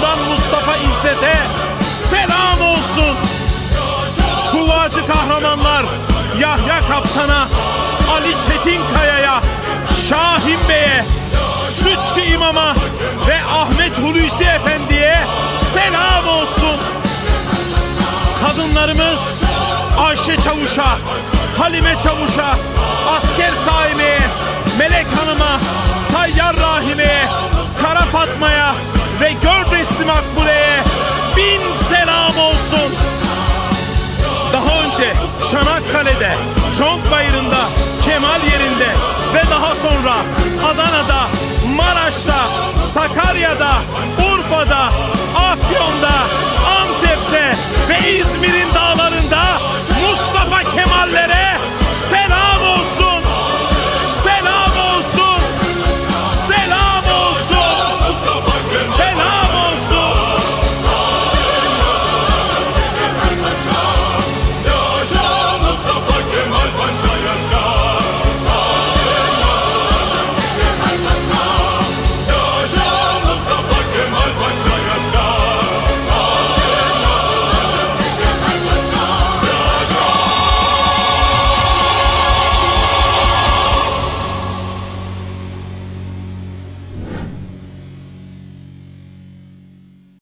grubundan Mustafa İzzet'e selam olsun. Kuvacı kahramanlar Yahya Kaptan'a, Ali Çetinkaya'ya, Şahin Bey'e, Sütçü İmam'a ve Ahmet Hulusi Efendi'ye selam olsun. Kadınlarımız Ayşe Çavuş'a, Halime Çavuş'a, Asker Saime'ye, Melek Hanım'a, Tayyar Rahime'ye, Taksim Akbule'ye bin selam olsun. Daha önce Çanakkale'de, Çonkbayırı'nda, Kemal yerinde ve daha sonra Adana'da, Maraş'ta, Sakarya'da, Urfa'da, Afyon'da, Antep'te ve İzmir'in dağlarında Mustafa Kemal